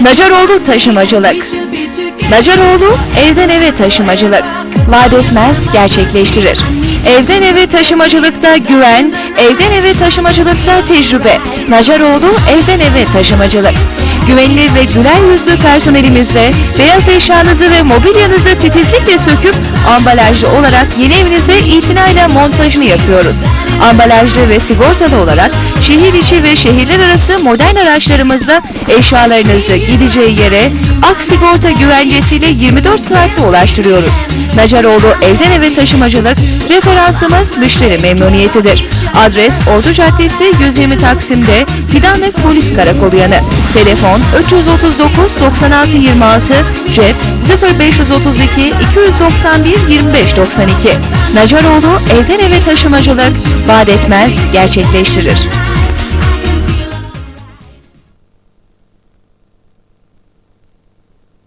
Nacaroğlu Taşımacılık Nacaroğlu evden eve taşımacılık. Vaat etmez, gerçekleştirir. Evden eve taşımacılıkta güven, evden eve taşımacılıkta tecrübe. Nacaroğlu evden eve taşımacılık. Güvenilir ve güler yüzlü personelimizle beyaz eşyanızı ve mobilyanızı titizlikle söküp ambalajlı olarak yeni evinize itinayla montajını yapıyoruz. Ambalajlı ve sigortalı olarak şehir içi ve şehirler arası modern araçlarımızda eşyalarınızı gideceği yere Ak Sigorta güvencesiyle 24 saatte ulaştırıyoruz. Nacaroğlu Evden Eve Taşımacılık referansımız müşteri memnuniyetidir. Adres Ordu Caddesi 120 Taksim'de Fidanlık Polis Karakolu yanı. Telefon 339 96 26 cep 0532 291 25 92. Nacaroğlu Evden Eve Taşımacılık vaat etmez gerçekleştirir.